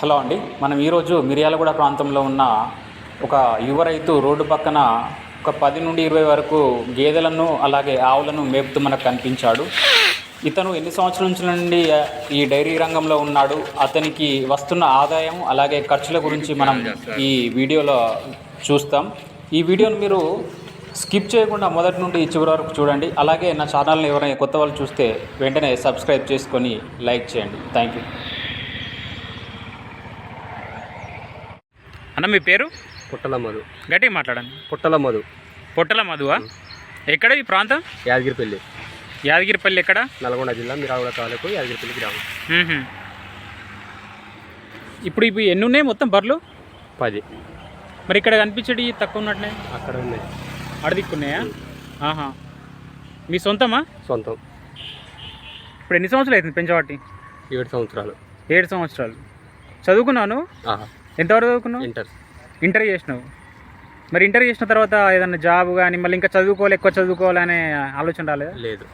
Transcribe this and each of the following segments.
Hello అండి. మనం ఈరోజు మిర్యాలగూడ ప్రాంతంలో ఉన్న ఒక యువ రైతు రోడ్డు పక్కన ఒక పది నుండి ఇరవై వరకు గేదెలను అలాగే ఆవులను మేపుతూ మనకు కనిపించాడు. ఇతను ఎన్ని సంవత్సరాల నుంచి నుండి ఈ డైరీ రంగంలో ఉన్నాడు అతనికి వస్తున్న ఆదాయం అలాగే ఖర్చుల గురించి మనం ఈ వీడియోలో చూస్తాం. ఈ వీడియోను మీరు స్కిప్ చేయకుండా మొదటి నుండి చివరి వరకు చూడండి. అలాగే నా ఛానల్ని ఎవరైనా కొత్త వాళ్ళు చూస్తే వెంటనే సబ్స్క్రైబ్ చేసుకొని లైక్ చేయండి. థ్యాంక్ యూ అన్న మీ పేరు? పుట్టల మధు. గట్టిగా మాట్లాడండి. పుట్టల మధు. పొట్టల మధువా? ఎక్కడ ఈ ప్రాంతం? యాదగిరిపల్లి. యాదగిరిపల్లి ఎక్కడ? నల్గొండ జిల్లా మిరావుల తాలూకు యాదగిరిపల్లి గ్రామం. ఇప్పుడు ఇవి ఎన్ని ఉన్నాయి మొత్తం బర్రెలు? పది. మరి ఇక్కడ కనిపించేది తక్కువ ఉన్నట్టునే అక్కడ ఉన్నాయి. అడదిక్కున్నాయా ఆహా. మీ సొంతమా? సొంతం. ఇప్పుడు ఎన్ని సంవత్సరాలు అవుతుంది పెంచవాటి ఏడు సంవత్సరాలు. ఏడు సంవత్సరాలు. చదువుకున్నాను ఆహా. ఎంతవరకు చదువుకున్నావు? ఇంటర్ ఇంటర్ చేసినావు. మరి ఇంటర్ చేసిన తర్వాత ఏదన్నా జాబ్ కానీ మళ్ళీ ఇంకా చదువుకోవాలి ఎక్కువ చదువుకోవాలనే ఆలోచన రాలేదా? లేదు.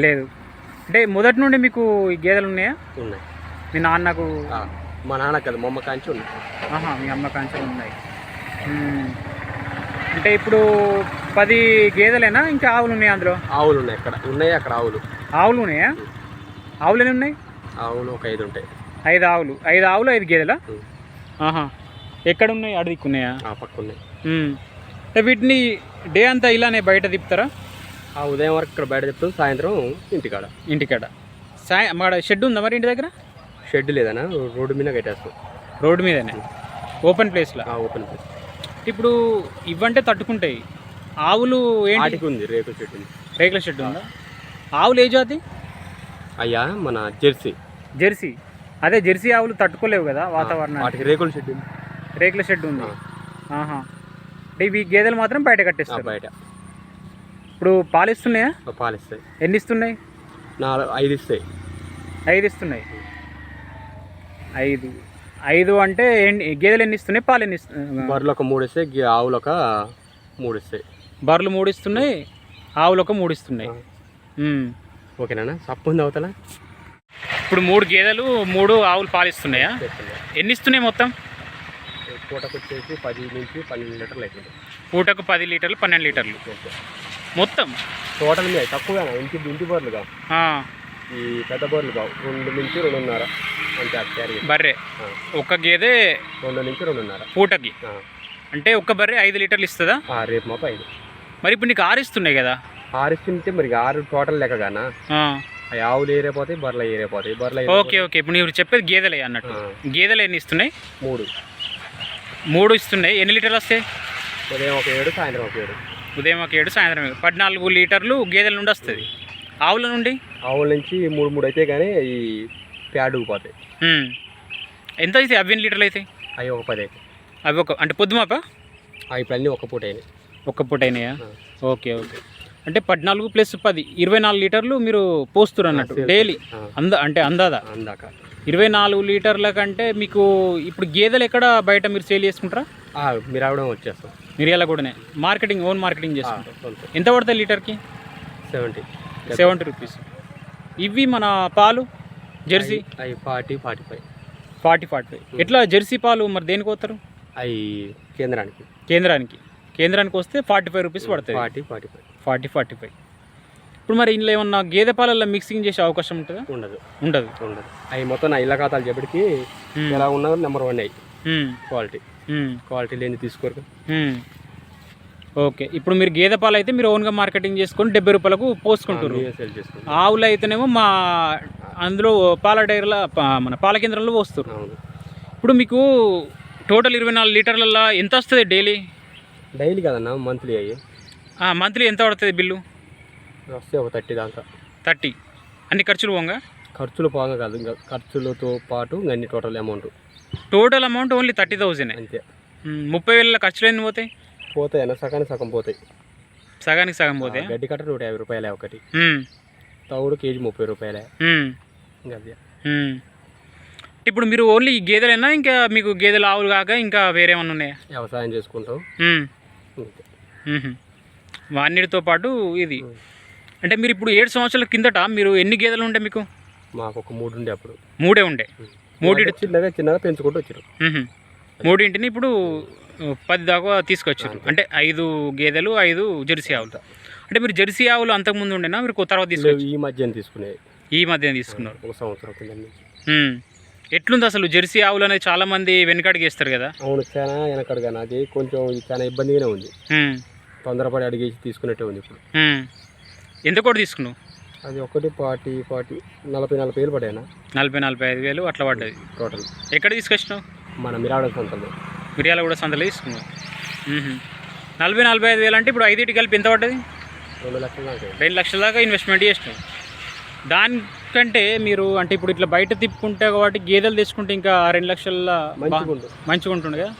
లేదు. అంటే మొదటి నుండి మీకు ఈ గేదెలు ఉన్నాయా? ఉన్నాయి. మీ నాన్నకు? ఆ, మా నాన్న కదా మొమ్మ కాంచి ఉన్నాయి. ఆహా మీ అమ్మ కాంచెలు ఉన్నాయి. మ్మ్. అంటే ఇప్పుడు పది గేదెలేనా? ఇంకా ఆవులు ఉన్నాయి అందులో? ఆవులు ఉన్నాయి అక్కడ. ఉన్నాయి అక్కడ ఆవులు. ఆవులు ఉన్నాయా? ఆవులు ఎన్ని ఉన్నాయి? ఆవులు ఒక ఐదు ఉంటాయి. ఐదు ఆవులు. ఐదు ఆవులు ఐదు గేదెలా. ఆహా. ఎక్కడ ఉన్నాయి అడవిక్కున్నాయా ఆ పక్క ఉన్నాయి. అంటే వీటిని డే అంతా ఇలానే బయట తిప్పుతారా? ఆ ఉదయం వరకు ఇక్కడ బయట చెప్తాం సాయంత్రం ఇంటికాడ. ఇంటికాడ. సాయ అక్కడ షెడ్ ఉందా మరి ఇంటి దగ్గర? షెడ్ లేదనా రోడ్డు మీద కట్టేస్తాం. రోడ్డు మీదనే? ఓపెన్ ప్లేస్లో? ఆ ఓపెన్ ప్లేస్. ఇప్పుడు ఇవ్వంటే తట్టుకుంటాయి. ఆవులు ఏంటి? ఆటికి ఉంది రేకుల షెడ్ ఉంది. రేకుల షెడ్ ఉందా? ఆవులు ఏ జాతి? అయ్యా మన జెర్సీ. జెర్సీ. అదే జెర్సీ ఆవులు తట్టుకోలేవు కదా వాతావరణానికి. వాటికి రేకుల షెడ్ ఉంది. రేకుల షెడ్ ఉంది. ఆహా. అంటే ఇవి గేదెలు మాత్రం బయట ఆ, కట్టేస్తారు బయట. ఇప్పుడు పాలు ఇస్తున్నాయా? ఆ, పాలిస్తాయి ఎన్ని ఇస్తున్నాయి? నాలుగు ఐదు ఇస్తాయి. ఐదు ఇస్తున్నాయి. ఐదు. ఐదు అంటే ఎన్ని గేదెలు ఎన్ని ఇస్తున్నాయి? పాలు ఎన్ని ఇస్తున్నాయి బర్రెలు ఒక మూడు ఇస్తాయి ఆవులు ఒక మూడు ఇస్తాయి. బర్రెలు మూడు ఇస్తున్నాయి ఆవులు ఒక మూడు ఇస్తున్నాయి. ఓకేనా సప్పు ఉంది అవతల? ఇప్పుడు మూడు గేదెలు మూడు ఆవులు పాలు ఇస్తున్నాయా ఎన్ని ఇస్తున్నాయి మొత్తం? పూటకు వచ్చేసి పది నుంచి పన్నెండు లీటర్లు అవుతుంది పూటకు పది లీటర్లు పన్నెండు లీటర్లు. మొత్తం? టోటల్ మీద తక్కువగా ఇంటి ఇంటి బర్రెలు కావు. ఈ పెద్ద బర్రెలు కావు. రెండు నుంచి రెండున్నర అంతే క్యారీ. బర్రె. ఒక్క గేదె రెండు నుంచి రెండున్నర. పూటకి? అంటే ఒక్క బర్రె ఐదు లీటర్లు ఇస్తుందా? ఆ, రేపు మా పైన మరి ఇప్పుడు నీకు ఆరు ఇస్తున్నాయి కదా? ఆరు ఇస్తుంటే మరి ఆరు టోటల్ లెక్కగానా ఆ, అవి ఆవులు ఏరైపోతాయి బర్రెలు ఏరైపోతాయి బర్రెలు ఓకే ఓకే. ఇప్పుడు నీవు చెప్పేది గేదెలే అన్నట్టు. గేదెలు ఎన్ని ఇస్తున్నాయి? మూడు. మూడు ఇస్తున్నాయి. ఎన్ని లీటర్లు వస్తాయి? ఉదయం ఒక ఏడు సాయంత్రం ఒక ఏడు. ఉదయం ఒక ఏడు సాయంత్రం. పద్నాలుగు లీటర్లు గేదెల నుండి వస్తుంది. ఆవుల నుండి? ఆవుల నుంచి మూడు మూడు అయితే కానీ ఈ ప్యాడ్ ఉమ్. ఎంత అయితే అవి ఎన్ని లీటర్లు అవుతాయి అవి ఒక పది అయితే. అవి ఒక అంటే పొద్దుమాప? అవి ఇప్పుడు అన్నీ ఒక పూట అయినాయి. ఒక్క పూట అయినాయా. Okay okay. అంటే పద్నాలుగు ప్లస్ పది ఇరవై నాలుగు లీటర్లు మీరు పోస్తున్నారు అన్నట్టు డైలీ? అంద అంటే అందాదా? అందాక. ఇరవై నాలుగు లీటర్ల కంటే మీకు ఇప్పుడు గేదెలు ఎక్కడ బయట మీరు సేల్ చేసుకుంటారా? మీరు ఆవిడ వచ్చేస్తాం. మిరియాల కూడానే మార్కెటింగ్ ఓన్ మార్కెటింగ్ చేసుకుంటారు సొంతం ఎంత పడతాయి లీటర్కి? సెవెంటీ. Seventy rupees. ఇవి మన పాలు జెర్సీ? అవి forty forty five forty forty five ఎట్లా జెర్సీ పాలు మరి దేనికి పోతారు? అవి కేంద్రానికి. కేంద్రానికి. కేంద్రానికి వస్తే ఫార్టీ ఫైవ్ రూపీస్ పడుతుంది forty forty five. Forty forty five. ఇప్పుడు మరి ఇందులో ఏమన్నా గేదె పాలల్లో మిక్సింగ్ చేసే అవకాశం ఉంటుందా? ఉండదు. ఉండదు. ఉండదు. అవి మొత్తం నా ఇళ్ళ ఖాతాలు చెప్పటికి. ఎలా ఉన్నా నెంబర్ వన్ అయ్యి. క్వాలిటీ. క్వాలిటీ లేని తీసుకోరు. ఓకే. ఇప్పుడు మీరు గేదె పాలు అయితే మీరు ఓన్గా మార్కెటింగ్ చేసుకొని డెబ్బై రూపాయలకు పోసుకుంటారు ఆవులు అయితేనేమో మా అందులో పాల డైరీల మన పాల కేంద్రంలో పోస్తారు ఇప్పుడు మీకు టోటల్ ఇరవై నాలుగు లీటర్లలో ఎంత వస్తుంది డైలీ? డైలీ కదన్నా మంత్లీ అయ్యి? మంత్లీ ఎంత పడుతుంది బిల్లు? వస్తే ఒక థర్టీ దాకా థర్టీ. అన్ని ఖర్చులు పోగా? ఖర్చులు పోగా కాదు ఇంకా ఖర్చులతో పాటు అన్ని total amount total amount only thirty thousand అంతే. ముప్పై వేల ఖర్చులు ఎన్ని పోతాయి? పోతాయి అన్న సగానికి సగం పోతాయి. సగానికి సగం పోతాయి? గడ్డి కట్ట నూట యాభై రూపాయలే ఒకటి. తవుడు కేజీ ముప్పై రూపాయలే. అదే. ఇప్పుడు మీరు ఓన్లీ గేదెలైనా ఇంకా మీకు గేదెలు ఆవులు కాక ఇంకా వేరే ఏమన్నా ఉన్నాయా? వ్యవసాయం చేసుకుంటాం. వాన్నిటితో పాటు ఇది. అంటే మీరు ఇప్పుడు ఏడు సంవత్సరాల కిందట మీరు ఎన్ని గేదెలు ఉండే మీకు? మాకు ఒక మూడు ఉండే అప్పుడు. మూడే ఉండే. మూడింటి చిన్నగా చిన్నగా పెంచుకుంటూ వచ్చారు. మూడింటిని ఇప్పుడు పది దాకా తీసుకొచ్చారు అంటే ఐదు గేదెలు ఐదు జెర్సీ ఆవులు. అంటే మీరు జెర్సీ ఆవులు అంతకుముందు ఉండేనా? మీరు తర్వాత తీసుకొచ్చి ఈ మధ్యన తీసుకునే ఈ మధ్య తీసుకున్నారు. ఒక సంవత్సరం. ఎట్లుంది అసలు జెర్సీ ఆవులు అనేది చాలా మంది వెనకడికి వేస్తారు కదా? అవును చాలా వెనకడుగా అది కొంచెం చాలా ఇబ్బందిగానే ఉంది. తొందరపడి అడిగేసి తీసుకున్నట్టే ఉంది ఇప్పుడు. ఎంత కూడా తీసుకున్నావు? అది ఒకటి పార్టీ పార్టీ నలభై నలభై వేలు పడాయన నలభై నలభై ఐదు వేలు అట్లా పడ్డది టోటల్. ఎక్కడ తీసుకొచ్చినావు? మన మిరాడ సంతలో. మిరియాల కూడా సంతలో తీసుకున్నావు. నలభై నలభై ఐదు వేలు అంటే ఇప్పుడు ఐదింటి కలిపి ఎంత పడ్డది? రెండు లక్షల దాకా. రెండు లక్షల దాకా ఇన్వెస్ట్మెంట్ చేసినావు. దానికంటే మీరు అంటే ఇప్పుడు ఇట్లా బయట తిప్పుకుంటే కాబట్టి గేదెలు తెచ్చుకుంటే ఇంకా రెండు లక్షల మంచిగా ఉంటుండే కదా